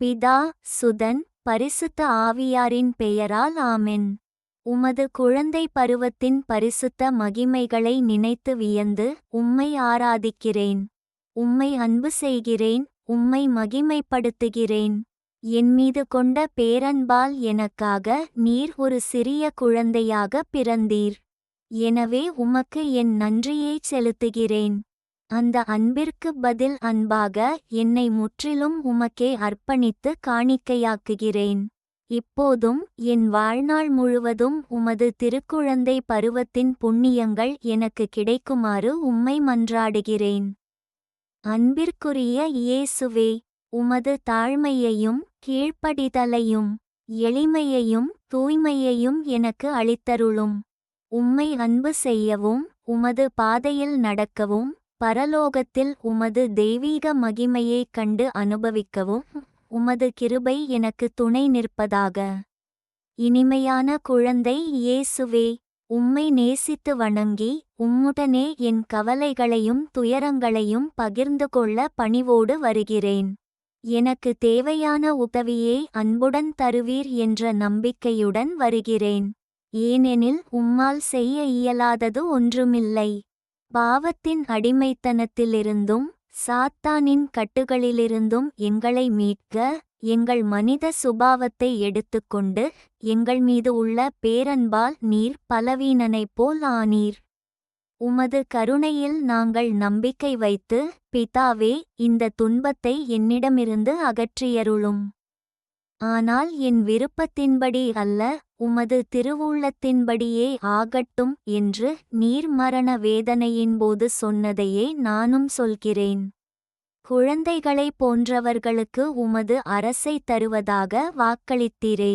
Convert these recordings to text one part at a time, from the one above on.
பிதா சுதன் பரிசுத்த ஆவியாரின் பெயரால் ஆமென். உமது குழந்தை பருவத்தின் பரிசுத்த மகிமைகளை நினைத்து வியந்து உம்மை ஆராதிக்கிறேன். உம்மை அன்பு செய்கிறேன் உம்மை மகிமைப்படுத்துகிறேன். என் மீது கொண்ட பேரன்பால் எனக்காக நீர் ஒரு சிறிய குழந்தையாக பிறந்தீர். எனவே உமக்கு என் நன்றியைச் செலுத்துகிறேன். அந்த அன்பிற்கு பதில் அன்பாக என்னை முற்றிலும் உமக்கே அர்ப்பணித்து காணிக்கையாக்குகிறேன். இப்போதும் என் வாழ்நாள் முழுவதும் உமது திருக்குழந்தை பருவத்தின் புண்ணியங்கள் எனக்கு கிடைக்குமாறு உம்மை மன்றாடுகிறேன். அன்பிற்குரிய இயேசுவே உமது தாழ்மையையும் கீழ்ப்படிதலையும் எளிமையையும் தூய்மையையும் எனக்கு அளித்தருளும். உம்மை அன்பு செய்யவும் உமது பாதையில் நடக்கவும் பரலோகத்தில் உமது தெய்வீக மகிமையைக் கண்டு அனுபவிக்கவும் உமது கிருபை எனக்கு துணை நிற்பதாக. இனிமையான குழந்தை இயேசுவே உம்மை நேசித்து வணங்கி உம்முடனே என் கவலைகளையும் துயரங்களையும் பகிர்ந்து கொள்ள பணிவோடு வருகிறேன். எனக்கு தேவையான உதவியை அன்புடன் தருவீர் என்ற நம்பிக்கையுடன் வருகிறேன். ஏனெனில் உம்மால் செய்ய இயலாதது ஒன்றுமில்லை. பாவத்தின் அடிமைத்தனத்திலிருந்தும் சாத்தானின் கட்டுகளிலிருந்தும் எங்களை மீட்க எங்கள் மனித சுபாவத்தை எடுத்துக்கொண்டு எங்கள் மீது உள்ள பேரன்பால் நீர் பலவீனனைப் போல் ஆனீர். உமது கருணையில் நாங்கள் நம்பிக்கை வைத்து பிதாவே இந்த துன்பத்தை என்னிடமிருந்து அகற்றியருளும். ஆனால் என் விருப்பத்தின்படி அல்ல உமது திருவுள்ளத்தின்படியே ஆகட்டும் என்று நீர் மரண வேதனையின்போது சொன்னதையே நானும் சொல்கிறேன். குழந்தைகளைப் போன்றவர்களுக்கு உமது அரசை தருவதாக வாக்களித்தீரே.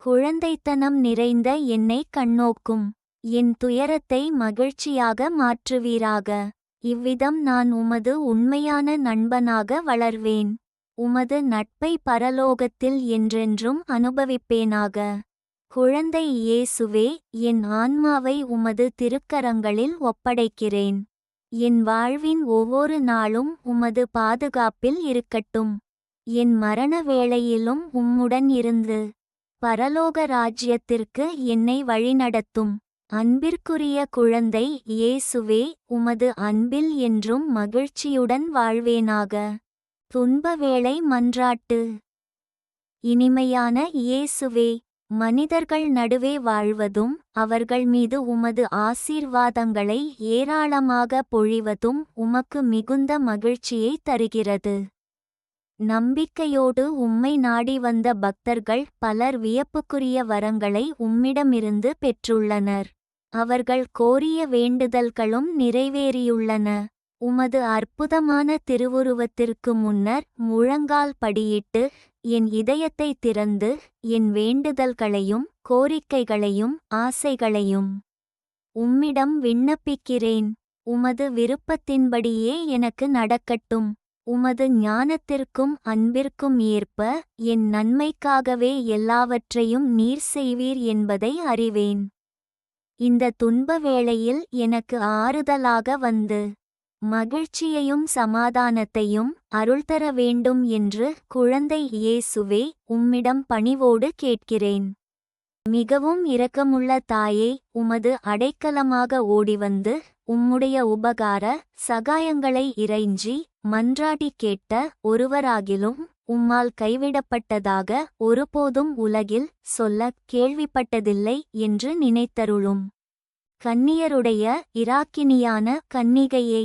குழந்தைத்தனம் நிறைந்த என்னை கண்ணோக்கும். என் துயரத்தை மகிழ்ச்சியாக மாற்றுவீராக. இவ்விதம் நான் உமது உண்மையான நண்பனாக வளர்வேன். உமது நட்பை பரலோகத்தில் என்றென்றும் அனுபவிப்பேனாக. குழந்தை இயேசுவே என் ஆன்மாவை உமது திருக்கரங்களில் ஒப்படைக்கிறேன். என் வாழ்வின் ஒவ்வொரு நாளும் உமது பாதுகாப்பில் இருக்கட்டும். என் மரண வேளையிலும் உம்முடன் இருந்து பரலோக ராஜ்யத்திற்கு என்னை வழிநடத்தும். அன்பிற்குரிய குழந்தை இயேசுவே உமது அன்பில் என்றும் மகிழ்ச்சியுடன் வாழ்வேனாக. துன்ப வேளை மன்றாட்டு. இனிமையான இயேசுவே மனிதர்கள் நடுவே வாழ்வதும் அவர்கள் மீது உமது ஆசீர்வாதங்களை ஏராளமாக பொழிவதும் உமக்கு மிகுந்த மகிழ்ச்சியை தருகிறது. நம்பிக்கையோடு உம்மை நாடி வந்த பக்தர்கள் பலர் வியப்புக்குரிய வரங்களை உம்மிடமிருந்து பெற்றுள்ளனர். அவர்கள் கோரிய வேண்டுதல்களும் நிறைவேறியுள்ளன. உமது அற்புதமான திருவுருவத்திற்கு முன்னர் முழங்கால் படியிட்டு என் இதயத்தை திறந்து என் வேண்டுதல்களையும் கோரிக்கைகளையும் ஆசைகளையும் உம்மிடம் விண்ணப்பிக்கிறேன். உமது விருப்பத்தின்படியே எனக்கு நடக்கட்டும். உமது ஞானத்திற்கும் அன்பிற்கும் ஏற்ப என் நன்மைக்காகவே எல்லாவற்றையும் நீர் செய்வீர் என்பதை அறிவேன். இந்த துன்ப வேளையில் எனக்கு ஆறுதலாக வந்து மகிழ்ச்சியையும் சமாதானத்தையும் அருள்தர வேண்டும் என்று குழந்தை இயேசுவே உம்மிடம் பணிவோடு கேட்கிறேன். மிகவும் இரக்கமுள்ள தாயே உமது அடைக்கலமாக ஓடிவந்து உம்முடைய உபகார சகாயங்களை இறைஞ்சி மன்றாடி கேட்ட ஒருவராகிலும் உம்மால் கைவிடப்பட்டதாக ஒருபோதும் உலகில் சொல்ல கேள்விப்பட்டதில்லை என்று நினைத்தருளும். கன்னியருடைய இராக்கினியான கன்னிகையை